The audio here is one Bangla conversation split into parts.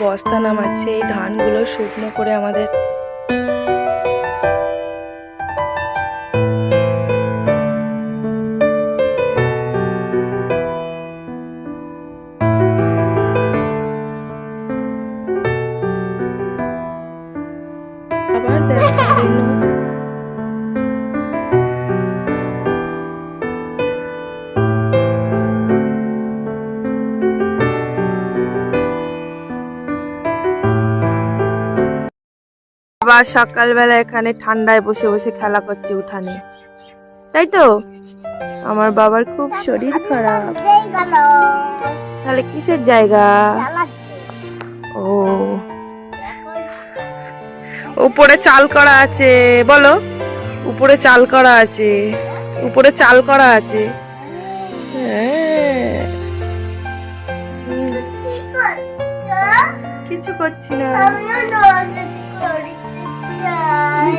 বস্তা নামাচ্ছে এই ধানগুলো শুকনো করে আমাদের আবার সকালবেলা এখানে ঠান্ডায় বসে বসে খেলা করছে উঠানে। তাই তো? আমার বাবার খুব শরীর খারাপ। তাহলে কিসের জায়গা? ও। উপরে চাল করা আছে বলো। উপরে চাল করা আছে উপরে চাল করা আছে। হ্যাঁ। কিছু করছি? না।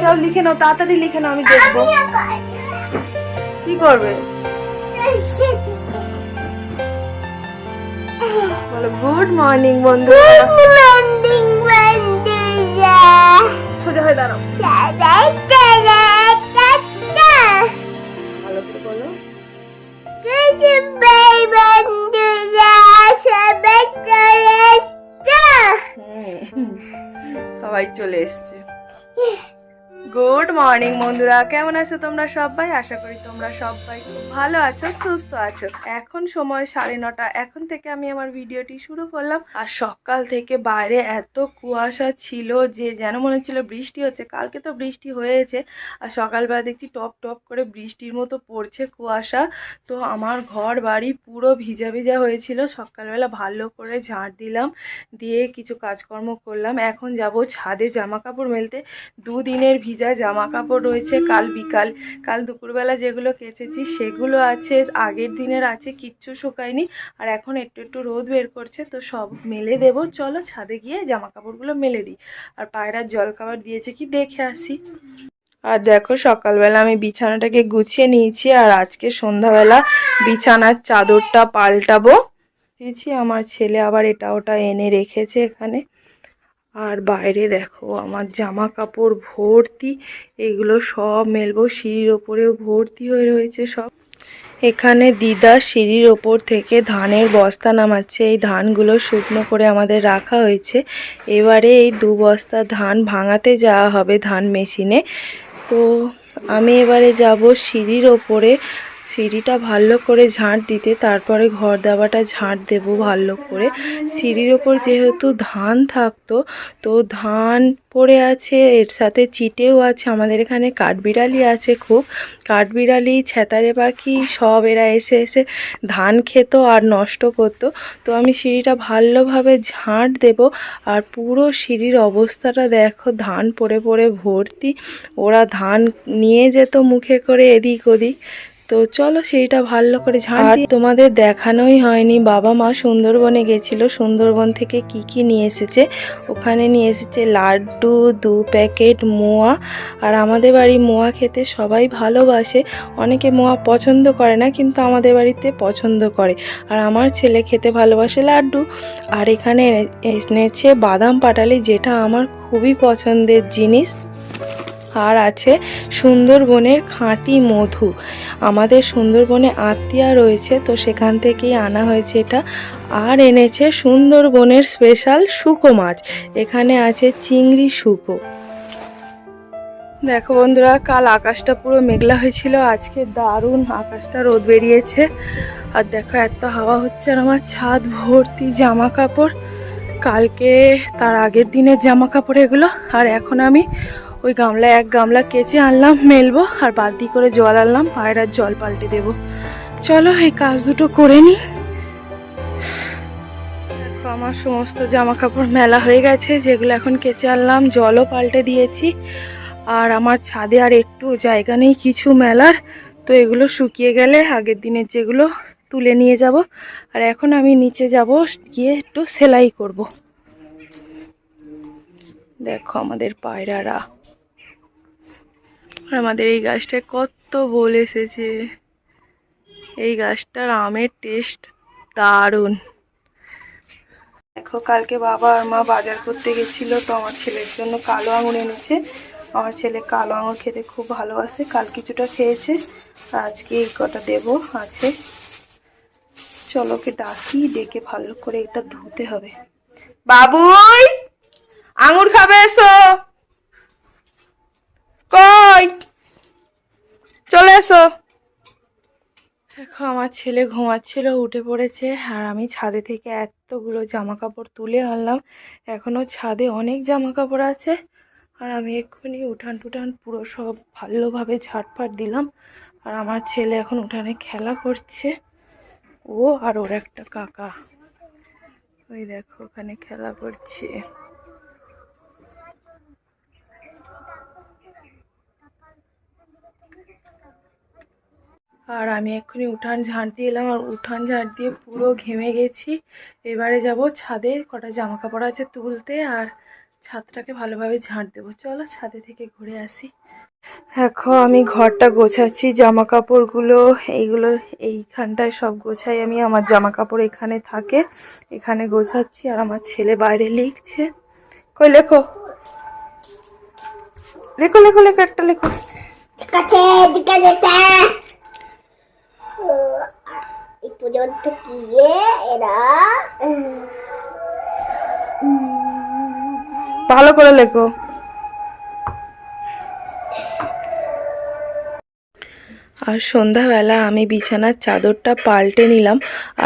যাও লিখে নাও তাড়াতাড়ি লিখে নাও আমি দেখব। কি করবে? বলো গুড মর্নিং বন্ধু সোজা হয়ে দাঁড়াও। ভালো করে বলো। সবাই চলে এসছে। গুড মর্নিং বন্ধুরা। কেমন আছো তোমরা সবাই? আশা করি তোমরা সবাই খুব ভালো আছো, সুস্থ আছো। এখন সময় সাড়ে নটা। এখন থেকে আমি আমার ভিডিওটি শুরু করলাম। আর সকাল থেকে বাইরে এত কুয়াশা ছিল যে, যেন মনে হচ্ছিল বৃষ্টি হচ্ছে। কালকে তো বৃষ্টি হয়েছে। আর সকালবেলা দেখছি টপ টপ করে বৃষ্টির মতো পড়ছে কুয়াশা। তো আমার ঘর বাড়ি পুরো ভিজা ভিজা হয়েছিল। সকালবেলা ভালো করে ঝাঁট দিলাম। দিয়ে কিছু কাজকর্ম করলাম। এখন যাব ছাদে জামা কাপড় মেলতে। দুদিনের ভিজা জামা কাপড় রয়েছে, কাল বিকাল। কাল দুপুরবেলা যেগুলো কেচেছি, সেগুলো আছে, আগের দিনের আছে, কিচ্ছু শুকায়নি। আর এখন একটু একটু রোদ বের করছে, তো সব মেলে দেব। চলো ছাদে গিয়ে জামা কাপড়গুলো মেলে দিই। আর পায়রার জল খাবার দিয়েছে কি, দেখে আসি। আর দেখো, সকালবেলা আমি বিছানাটাকে গুছিয়ে নিয়েছি, আর আজকে সন্ধ্যাবেলা বিছানার চাদরটা পাল্টাবো। দিয়েছি আমার ছেলে আবার এটা ওটা এনে রেখেছে এখানে। আর বাইরে দেখো আমার জামা কাপড় ভর্তি, এগুলো সব মেলবো, সিঁড়ির ওপরেও ভর্তি হয়ে রয়েছে সব। এখানে দিদা সিঁড়ির ওপর থেকে ধানের বস্তা নামাচ্ছে, এই ধানগুলো শুকনো করে আমাদের রাখা হয়েছে। এবারে এই দু বস্তা ধান ভাঙাতে যাওয়া হবে ধান মেশিনে। তো আমি এবারে যাব সিঁড়ির ওপরে সিঁড়িটা ভালো করে ঝাঁট দিতে, তারপরে ঘর দাবাটা ঝাঁট দেব ভালো করে। সিঁড়ির ওপর যেহেতু ধান থাকতো, তো ধান পড়ে আছে, এর সাথে চিটেও আছে, আমাদের এখানে কাঠবিড়ালি আছে খুব। কাঠবিড়ালি ছ্যাতারে পাখি, সব এরা এসে এসে ধান খেত আর নষ্ট করতো। তো আমি সিঁড়িটা ভালোভাবে ঝাঁট দেব, আর পুরো সিঁড়ির অবস্থাটা দেখো, ধান পড়ে পড়ে ভর্তি। ওরা ধান নিয়ে যেত মুখে করে এদিক ওদিক। তো চলো সেইটা ভালো করে ঝাড় দিয়ে তোমাদের দেখানোই হয়নি। বাবা মা সুন্দরবনে গেছিল। সুন্দরবন থেকে কি কি নিয়ে এসেছে? ওখানে নিয়ে এসেছে লাড্ডু দু প্যাকেট মোয়া। আর আমাদের বাড়ি মোয়া খেতে সবাই ভালোবাসে। অনেকে মোয়া পছন্দ করে না কিন্তু আমাদের বাড়িতে পছন্দ করে। আর আমার ছেলে খেতে ভালোবাসে লাড্ডু। আর এখানে এনেছে বাদাম পাটালি যেটা আমার খুবই পছন্দের জিনিস। আর আছে সুন্দরবনের খাঁটি মধু। আমাদের সুন্দরবনে আত্মীয়া রয়েছে, তো সেখান থেকেই আনা হয়েছে এটা। আর এনেছে সুন্দরবনের স্পেশাল শুকো মাছ। এখানে আছে চিংড়ি শুকো। দেখো বন্ধুরা, কাল আকাশটা পুরো মেঘলা হয়েছিল, আজকে দারুণ আকাশটা রোদ বেরিয়েছে। আর দেখো, এত হাওয়া হচ্ছে আর আমার ছাদ ভর্তি জামা কাপড় কালকে তার আগের দিনের জামা কাপড় এগুলো। আর এখন আমি ওই গামলা, এক গামলা কেচে আনলাম, মেলবো, আর বালতি করে জল আনলাম পায়রার জল পাল্টে দেব। চলো, এই কাজ দুটো করে নি। আমার সমস্ত জামা কাপড় মেলা হয়ে গেছে, যেগুলো এখন কেচে আনলাম, জলও পাল্টে দিয়েছি। আর আমার ছাদে আর একটু জায়গা নেই, কিছু মেলার, তো এগুলো শুকিয়ে গেলে আগের দিনের যেগুলো তুলে নিয়ে যাব। আর এখন আমি নিচে যাব, গিয়ে একটু সেলাই করব। দেখো, আমাদের পায়রারা। আর আমাদের এই গাছটায় কত বল এসেছে। এই গাছটার আমের টেস্ট দারুণ। দেখো, কালকে বাবা আর মা বাজার করতে গেছিল, তো আমার ছেলের জন্য কালো আঙুর এনেছে। আমার ছেলে কালো আঙুর খেতে খুব ভালোবাসে, কাল কিছুটা খেয়েছে আজকে এই কটা দেবো আছে। চলো ওকে ডাকি, ডেকে ভালো করে এটা ধুতে হবে। বাবুই, আঙুর খাবে এসো কই চলে এসো। দেখো, আমার ছেলে ঘুমাচ্ছিল, উঠে পড়েছে, আর আমি ছাদে থেকে এতগুলো জামা কাপড় তুলে আনলাম। এখনও ছাদে অনেক জামা কাপড় আছে, আর আমি এক্ষুনি উঠান টুঠান পুরো সব ভালোভাবে ঝাটফাট দিলাম। আর আমার ছেলে এখন উঠানে খেলা করছে। ও আর ওর একটা কাকা। ওই দেখো, ওখানে খেলা করছে। আর আমি এক্ষুনি উঠান ঝাঁট দিয়ে এলাম আর উঠান ঝাঁট দিয়ে পুরো ঘেমে গেছি। এবারে যাব ছাদে, কটা জামা কাপড় আছে তুলতে আর ছাদটাকে ভালোভাবে ঝাঁট দেবো। চলো ছাদে থেকে ঘুরে আসি। এখন আমি ঘরটা গোছাচ্ছি জামা কাপড়গুলো এইগুলো এইখানটায় সব গোছাই আমি। আমার জামা কাপড় এখানে থাকে, এখানে গোছাচ্ছি আর আমার ছেলে বাইরে লিখছে। কই লেখো? লেখো লেখো লেখো, একটা লেখো। এই পর্যন্ত কি এরা ভালো করে লেখো আর সন্ধ্যাবেলা আমি বিছানার চাদরটা পাল্টে নিলাম।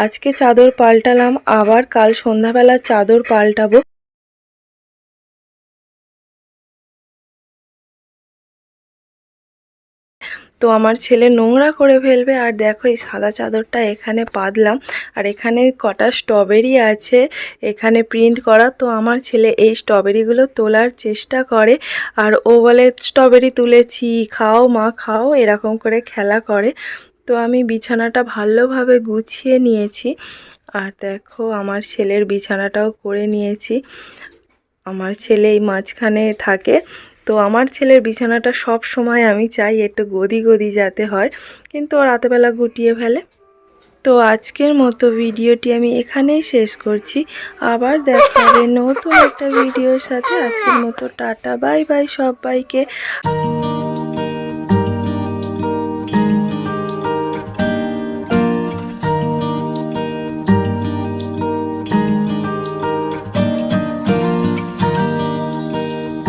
আজকে চাদর পাল্টালাম আবার কাল সন্ধ্যাবেলা চাদর পাল্টাবো। তো আমার ছেলে নোংরা করে ফেলবে। আর দেখো এই সাদা চাদরটা এখানে পাতলাম। আর এখানে কটা স্ট্রবেরি আছে এখানে প্রিন্ট করা। তো আমার ছেলে এই স্ট্রবেরিগুলো তোলার চেষ্টা করে। আর ও বলে, স্ট্রবেরি তুলেছি, খাও মা, খাও। এরকম করে খেলা করে। তো আমি বিছানাটা ভালোভাবে গুছিয়ে নিয়েছি। আর দেখো আমার ছেলের বিছানাটাও করে নিয়েছি। আমার ছেলে এই মাঝখানে থাকে। তো আমার ছেলের বিছানাটা সব সময় আমি চাই একটু গদি গদি যাতে হয়, কিন্তু ও রাতেবেলা গুটিয়ে ফেলে। তো আজকের মতো ভিডিওটি আমি এখানেই শেষ করছি। আবার দেখা হবে নতুন একটা ভিডিওর সাথে। আজকের মতো টাটা, বাই বাই সবাইকে।